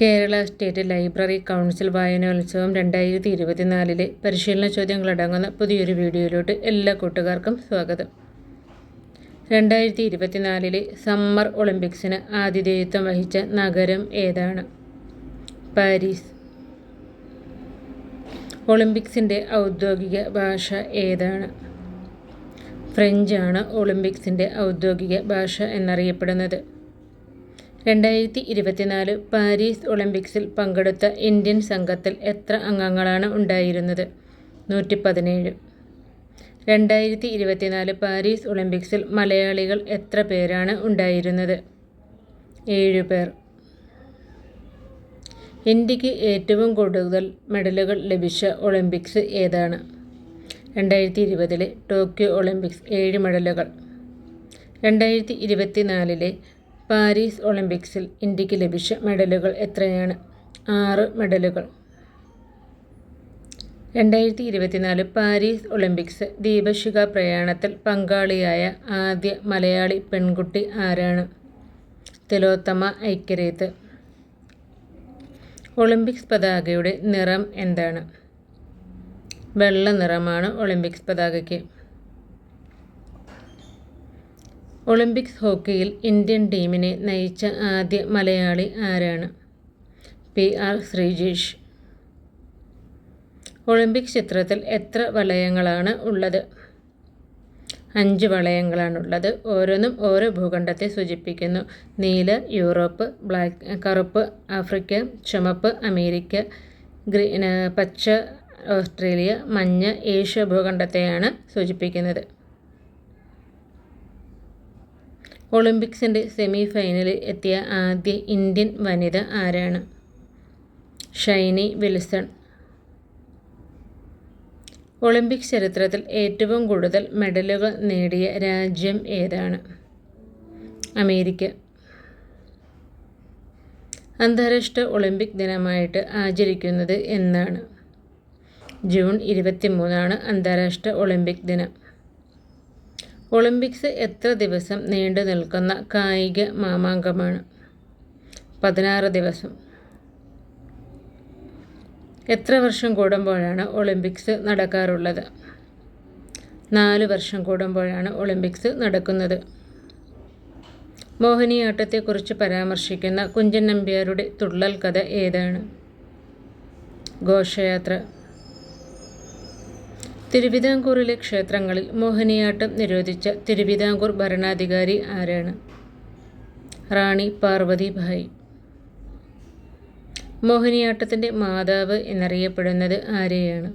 Kerala state library council വായനോത്സവം രണ്ടായിരത്തി ഇരുപത്തിനാലിലെ പരിശീലന ചോദ്യങ്ങളടങ്ങുന്ന പുതിയൊരു വീഡിയോയിലോട്ട് എല്ലാ കൂട്ടുകാർക്കും സ്വാഗതം. രണ്ടായിരത്തി ഇരുപത്തിനാലിലെ സമ്മർ ഒളിമ്പിക്സിന് ആതിഥേയത്വം വഹിച്ച നഗരം ഏതാണ്? പാരീസ്. ഒളിമ്പിക്സിന്റെ ഔദ്യോഗിക ഭാഷ ഏതാണ്? ഫ്രഞ്ചാണ് ഒളിമ്പിക്സിന്റെ ഔദ്യോഗിക ഭാഷ എന്നറിയപ്പെടുന്നത്. രണ്ടായിരത്തി ഇരുപത്തിനാല് പാരീസ് ഒളിമ്പിക്സിൽ പങ്കെടുത്ത ഇന്ത്യൻ സംഘത്തിൽ എത്ര അംഗങ്ങളാണ് ഉണ്ടായിരുന്നത്? നൂറ്റി പതിനേഴ് രണ്ടായിരത്തി ഇരുപത്തിനാല് പാരീസ് ഒളിമ്പിക്സിൽ മലയാളികൾ എത്ര പേരാണ് ഉണ്ടായിരുന്നത്? ഏഴ് പേർ. ഇന്ത്യയ്ക്ക് ഏറ്റവും കൂടുതൽ മെഡലുകൾ ലഭിച്ച ഒളിമ്പിക്സ് ഏതാണ്? രണ്ടായിരത്തി ഇരുപതിലെ ടോക്കിയോ ഒളിമ്പിക്സ് ഏഴ് മെഡലുകൾ. രണ്ടായിരത്തി ഇരുപത്തിനാലിലെ പാരീസ് ഒളിമ്പിക്സിൽ ഇന്ത്യയ്ക്ക് ലഭിച്ച മെഡലുകൾ എത്രയാണ്? ആറ് മെഡലുകൾ. രണ്ടായിരത്തി ഇരുപത്തിനാല് പാരീസ് ഒളിമ്പിക്സ് ദീപശിഖ പ്രയാണത്തിൽ പങ്കാളിയായ ആദ്യ മലയാളി പെൺകുട്ടി ആരാണ്? തിലോത്തമ ഐക്യരേത്ത് ഒളിമ്പിക്സ് പതാകയുടെ നിറം എന്താണ്? വെള്ള നിറമാണ് ഒളിമ്പിക്സ് പതാകയ്ക്ക്. ഒളിമ്പിക്സ് ഹോക്കിയിൽ ഇന്ത്യൻ ടീമിനെ നയിച്ച ആദ്യ മലയാളി ആരാണ്? P R Sreejesh. ഒളിമ്പിക് ചിത്രത്തിൽ എത്ര വളയങ്ങളാണ് ഉള്ളത്? അഞ്ച് വളയങ്ങളാണുള്ളത്. ഓരോന്നും ഓരോ ഭൂഖണ്ഡത്തെ സൂചിപ്പിക്കുന്നു. നീല യൂറോപ്പ് ബ്ലാക്ക് കറുപ്പ് ആഫ്രിക്ക ചുമപ്പ് അമേരിക്ക ഗ്രീ പച്ച ഓസ്ട്രേലിയ മഞ്ഞ ഏഷ്യ ഭൂഖണ്ഡത്തെയാണ് സൂചിപ്പിക്കുന്നത്. ഒളിമ്പിക്സിന്റെ സെമി ഫൈനലിൽ എത്തിയ ആദ്യ ഇന്ത്യൻ വനിത ആരാണ്? ഷൈനി വിൽസൺ. ഒളിമ്പിക് ചരിത്രത്തിൽ ഏറ്റവും കൂടുതൽ മെഡലുകൾ നേടിയ രാജ്യം ഏതാണ്? അമേരിക്ക. അന്താരാഷ്ട്ര ഒളിമ്പിക് ദിനമായിട്ട് ആചരിക്കുന്നത് എന്നാണ്. ജൂൺ ഇരുപത്തിമൂന്നാണ് അന്താരാഷ്ട്ര ഒളിമ്പിക് ദിനം. ഒളിമ്പിക്സ് എത്ര ദിവസം നീണ്ടു നിൽക്കുന്ന കായിക മാമാങ്കമാണ്? പതിനാറ് ദിവസം. എത്ര വർഷം കൂടുമ്പോഴാണ് ഒളിമ്പിക്സ് നടക്കാറുള്ളത്? നാല് വർഷം കൂടുമ്പോഴാണ് ഒളിമ്പിക്സ് നടക്കുന്നത്. മോഹിനിയാട്ടത്തെക്കുറിച്ച് പരാമർശിക്കുന്ന കുഞ്ചൻ നമ്പ്യാരുടെ തുള്ളൽ കഥ ഏതാണ്? ഘോഷയാത്ര. തിരുവിതാംകൂറിലെ ക്ഷേത്രങ്ങളിൽ മോഹിനിയാട്ടം നിരോധിച്ച തിരുവിതാംകൂർ ഭരണാധികാരി ആരാണ്? റാണി പാർവതി ഭായ്. മോഹിനിയാട്ടത്തിന്റെ മാതാവ് എന്നറിയപ്പെടുന്നത് ആരെയാണ്?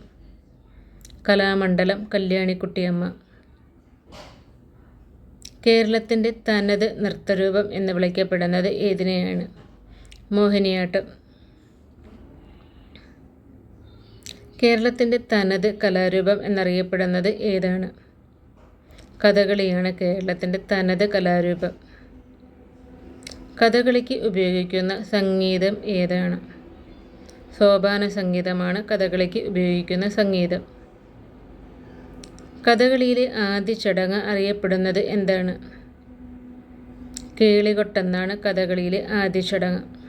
കലാമണ്ഡലം കല്യാണിക്കുട്ടിയമ്മ. കേരളത്തിന്റെ തനത് നൃത്തരൂപം എന്ന് വിളിക്കപ്പെടുന്നത് ഏതിനെയാണ്? മോഹിനിയാട്ടം. കേരളത്തിന്റെ തനത് കലാരൂപം എന്നറിയപ്പെടുന്നത് ഏതാണ്? കഥകളിയാണ് കേരളത്തിന്റെ തനത് കലാരൂപം. കഥകളിക്ക് ഉപയോഗിക്കുന്ന സംഗീതം ഏതാണ്? സോപാന സംഗീതമാണ് കഥകളിക്ക് ഉപയോഗിക്കുന്ന സംഗീതം. കഥകളിയിലെ ആദ്യ ചടങ്ങ് അറിയപ്പെടുന്നത് എന്താണ്? കേളികൊട്ടെന്നാണ് കഥകളിയിലെ ആദ്യ ചടങ്ങ്.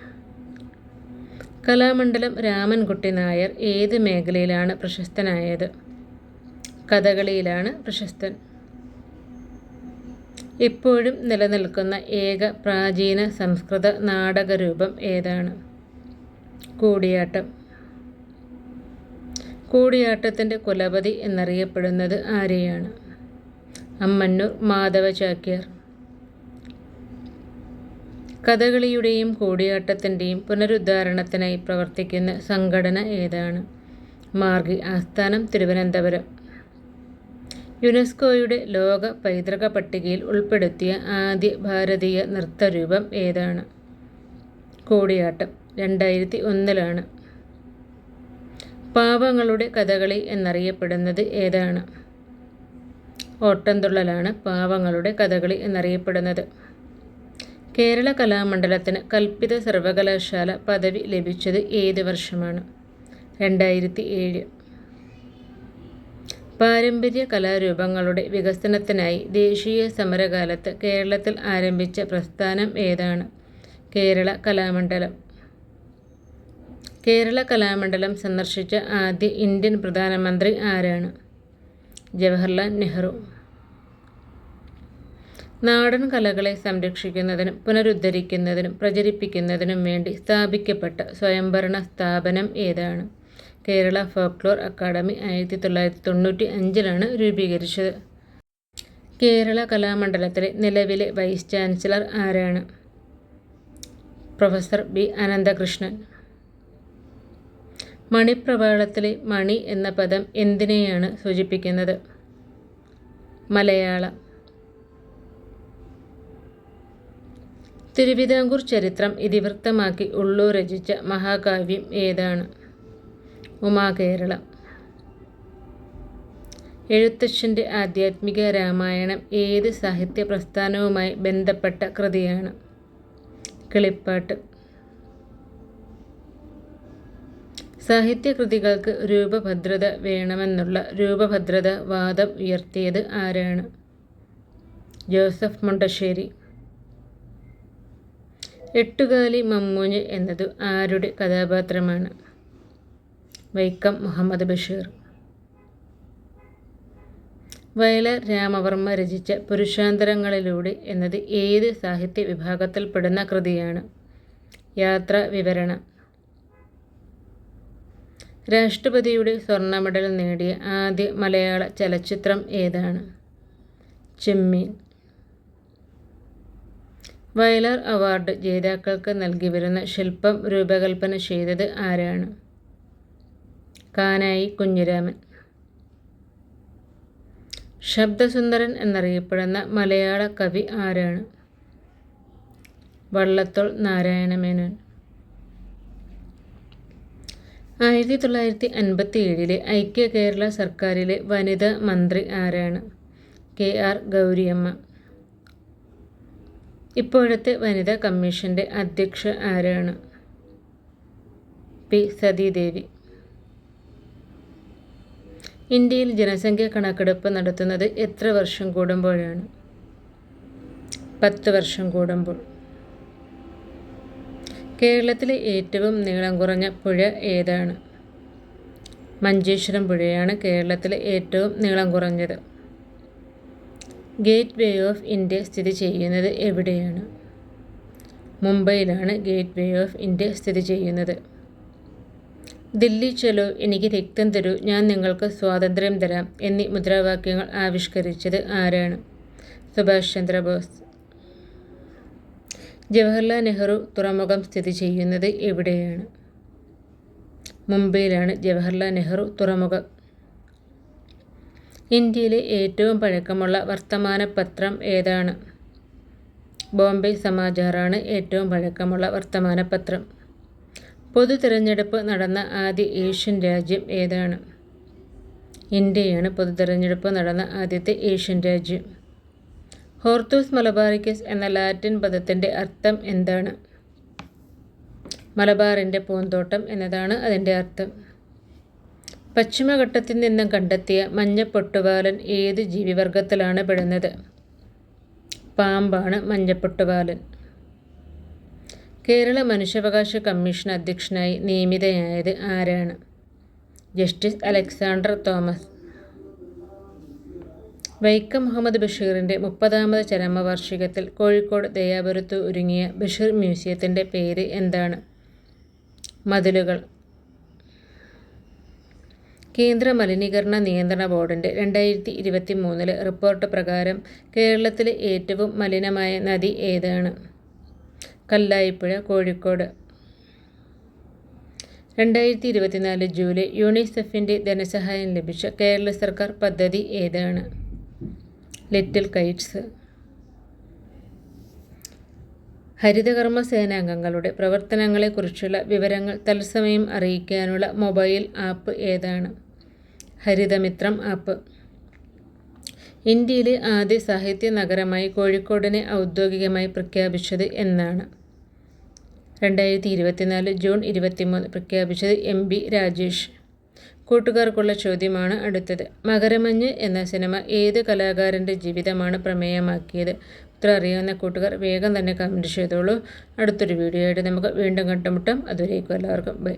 കലാമണ്ഡലം രാമൻകുട്ടി നായർ ഏത് മേഖലയിലാണ് പ്രശസ്തനായത്? കഥകളിയിലാണ് പ്രശസ്തൻ. ഇപ്പോഴും നിലനിൽക്കുന്ന ഏക പ്രാചീന സംസ്കൃത നാടകരൂപം ഏതാണ്? കൂടിയാട്ടം. കൂടിയാട്ടത്തിന്റെ കുലപതി എന്നറിയപ്പെടുന്നത് ആരെയാണ്? അമ്മന്നൂർ മാധവ ചാക്യാർ കഥകളിയുടെയും കൂടിയാട്ടത്തിന്റെയും പുനരുദ്ധാരണത്തിനായി പ്രവർത്തിക്കുന്ന സംഘടന ഏതാണ്? മാർഗി ആസ്ഥാനം തിരുവനന്തപുരം. യുനെസ്കോയുടെ ലോക പൈതൃക പട്ടികയിൽ ഉൾപ്പെടുത്തിയ ആദ്യ ഭാരതീയ നൃത്തരൂപം ഏതാണ്? കൂടിയാട്ടം രണ്ടായിരത്തി ഒന്നിലാണ് പാവങ്ങളുടെ കഥകളി എന്നറിയപ്പെടുന്നത് ഏതാണ്? ഓട്ടംതുള്ളലാണ് പാവങ്ങളുടെ കഥകളി എന്നറിയപ്പെടുന്നത്. കേരള കലാമണ്ഡലത്തിന് കൽപ്പിത സർവകലാശാല പദവി ലഭിച്ചത് ഏത് വർഷമാണ്? രണ്ടായിരത്തി ഏഴ് പാരമ്പര്യ കലാരൂപങ്ങളുടെ വികസനത്തിനായി ദേശീയ സമരകാലത്ത് കേരളത്തിൽ ആരംഭിച്ച പ്രസ്ഥാനം ഏതാണ്? കേരള കലാമണ്ഡലം. കേരള കലാമണ്ഡലം സന്ദർശിച്ച ആദ്യ ഇന്ത്യൻ പ്രധാനമന്ത്രി ആരാണ്? ജവഹർലാൽ നെഹ്റു. നാടൻ കലകളെ സംരക്ഷിക്കുന്നതിനും പുനരുദ്ധരിക്കുന്നതിനും പ്രചരിപ്പിക്കുന്നതിനും വേണ്ടി സ്ഥാപിക്കപ്പെട്ട സ്വയംഭരണ സ്ഥാപനം ഏതാണ്? കേരള ഫോക്ലോർ അക്കാദമി ആയിരത്തി തൊള്ളായിരത്തി തൊണ്ണൂറ്റി അഞ്ചിലാണ് രൂപീകരിച്ചത്. കേരള കലാമണ്ഡലത്തിലെ നിലവിലെ വൈസ് ചാൻസലർ ആരാണ്? Professor B Ananthakrishnan. മണിപ്രവാളത്തിലെ മണി എന്ന പദം എന്തിനെയാണ് സൂചിപ്പിക്കുന്നത്? മലയാളം തിരുവിതാംകൂർ ചരിത്രം ഇതിവൃത്തമാക്കി ഉള്ളൂർ രചിച്ച മഹാകാവ്യം ഏതാണ്? ഉമാകേരളം. എഴുത്തച്ഛന്റെ ആധ്യാത്മിക രാമായണം ഏത് സാഹിത്യ പ്രസ്ഥാനവുമായി ബന്ധപ്പെട്ട കൃതിയാണ്? കിളിപ്പാട്ട്. സാഹിത്യകൃതികൾക്ക് രൂപഭദ്രത വേണമെന്നുള്ള രൂപഭദ്രത വാദം ഉയർത്തിയത് ആരാണ്? ജോസഫ് മുണ്ടശ്ശേരി. എട്ടുകാലി മമ്മൂഞ്ഞ് എന്നത് ആരുടെ കഥാപാത്രമാണ്? വൈക്കം മുഹമ്മദ് ബഷീർ. വയലാർ രാമവർമ്മ രചിച്ച പുരുഷാന്തരങ്ങളിലൂടെ എന്നത് ഏത് സാഹിത്യ വിഭാഗത്തിൽപ്പെടുന്ന കൃതിയാണ്? യാത്ര വിവരണം. രാഷ്ട്രപതിയുടെ സ്വർണ മെഡൽ നേടിയ ആദ്യ മലയാള ചലച്ചിത്രം ഏതാണ്? ചെമ്മീൻ. വയലാർ അവാർഡ് ജേതാക്കൾക്ക് നൽകി വരുന്ന ശില്പം രൂപകൽപ്പന ചെയ്തത് ആരാണ്? കാനായി കുഞ്ഞിരാമൻ. ശബ്ദസുന്ദരൻ എന്നറിയപ്പെടുന്ന മലയാള കവി ആരാണ്? വള്ളത്തോൾ നാരായണമേനോൻ. ആയിരത്തി തൊള്ളായിരത്തി അൻപത്തി ഏഴിലെ ഐക്യ കേരള സർക്കാരിലെ വനിതാ മന്ത്രി ആരാണ്? K R Gouriamma. ഇപ്പോഴത്തെ വനിതാ കമ്മീഷന്റെ അധ്യക്ഷ ആരാണ്? പി. സതീദേവി. ഇന്ത്യയിൽ ജനസംഖ്യ കണക്കെടുപ്പ് നടത്തുന്നത് എത്ര വർഷം കൂടുമ്പോഴാണ്? പത്ത് വർഷം കൂടുമ്പോൾ. കേരളത്തിലെ ഏറ്റവും നീളം കുറഞ്ഞ പുഴ ഏതാണ്? മഞ്ചേശ്വരം പുഴയാണ് കേരളത്തിലെ ഏറ്റവും നീളം കുറഞ്ഞത്. ഗേറ്റ് വേ ഓഫ് ഇന്ത്യ സ്ഥിതി ചെയ്യുന്നത് എവിടെയാണ്? മുംബൈയിലാണ് ഗേറ്റ് വേ ഓഫ് ഇന്ത്യ സ്ഥിതി ചെയ്യുന്നത്. ദില്ലി ചലോ എനിക്ക് രക്തം തരൂ ഞാൻ നിങ്ങൾക്ക് സ്വാതന്ത്ര്യം തരാം എന്നീ മുദ്രാവാക്യങ്ങൾ ആവിഷ്കരിച്ചത് ആരാണ്? സുഭാഷ് ചന്ദ്രബോസ് ജവഹർലാൽ നെഹ്റു തുറമുഖം സ്ഥിതി ചെയ്യുന്നത് എവിടെയാണ്? മുംബൈയിലാണ് ജവഹർലാൽ നെഹ്റു തുറമുഖം ഇന്ത്യയിലെ ഏറ്റവും പഴക്കമുള്ള വർത്തമാന പത്രം ഏതാണ്? ബോംബെ സമാചാറാണ് ഏറ്റവും പഴക്കമുള്ള വർത്തമാന പത്രം പൊതു തിരഞ്ഞെടുപ്പ് നടന്ന ആദ്യ ഏഷ്യൻ രാജ്യം ഏതാണ്? ഇന്ത്യയാണ് പൊതു തിരഞ്ഞെടുപ്പ് നടന്ന ആദ്യത്തെ ഏഷ്യൻ രാജ്യം. ഹോർത്തൂസ് മലബാറിക്കസ് എന്ന ലാറ്റിൻ പദത്തിന്റെ അർത്ഥം എന്താണ്? മലബാറിന്റെ പൂന്തോട്ടം എന്നതാണ് അതിന്റെ അർത്ഥം. പശ്ചിമഘട്ടത്തിൽ നിന്നും കണ്ടെത്തിയ മഞ്ഞപ്പൊട്ടുപാലൻ ഏത് ജീവിവർഗത്തിലാണ് പെടുന്നത്? പാമ്പാണ് മഞ്ഞപ്പൊട്ടുപാലൻ. കേരള മനുഷ്യാവകാശ കമ്മീഷൻ അധ്യക്ഷനായി നിയമിതയായത് ആരാണ്? Justice Alexander Thomas. Vaikom Muhammad ബഷീറിന്റെ മുപ്പതാമത് ചരമവാർഷികത്തിൽ കോഴിക്കോട് ദയാപുരത്ത് ഒരുങ്ങിയ ബഷീർ മ്യൂസിയത്തിന്റെ പേര് എന്താണ്? മതിലുകൾ. കേന്ദ്ര മലിനീകരണ നിയന്ത്രണ ബോർഡിന്റെ രണ്ടായിരത്തി ഇരുപത്തി മൂന്നിലെ റിപ്പോർട്ട് പ്രകാരം കേരളത്തിലെ ഏറ്റവും മലിനമായ നദി ഏതാണ്? കല്ലായിപ്പുഴ കോഴിക്കോട്. രണ്ടായിരത്തി ഇരുപത്തിനാല് ജൂലൈ യൂണിസെഫിന്റെ ധനസഹായം ലഭിച്ച കേരള സർക്കാർ പദ്ധതി ഏതാണ്? Little Kites. ഹരിതകർമ്മ സേനാംഗങ്ങളുടെ പ്രവർത്തനങ്ങളെക്കുറിച്ചുള്ള വിവരങ്ങൾ തത്സമയം അറിയിക്കാനുള്ള മൊബൈൽ ആപ്പ് ഏതാണ്? ഹരിതമിത്രം ആപ്പ്. ഇന്ത്യയിലെ ആദ്യ സാഹിത്യ നഗരമായി കോഴിക്കോടിനെ ഔദ്യോഗികമായി പ്രഖ്യാപിച്ചത് എന്നാണ്. രണ്ടായിരത്തി ഇരുപത്തിനാല് ജൂൺ ഇരുപത്തിമൂന്ന് പ്രഖ്യാപിച്ചത് എം ബി രാജേഷ്. കൂട്ടുകാർക്കുള്ള ചോദ്യമാണ് അടുത്തത്. മകരമഞ്ഞ് എന്ന സിനിമ ഏത് കലാകാരന്റെ ജീവിതമാണ് പ്രമേയമാക്കിയത്? ഉത്തരം അറിയാവുന്ന കൂട്ടുകാർ വേഗം തന്നെ കമന്റ് ചെയ്തോളൂ. അടുത്തൊരു വീഡിയോ ആയിട്ട് നമുക്ക് വീണ്ടും കണ്ടുമുട്ടാം. അതുവരേക്കും എല്ലാവർക്കും ബൈ.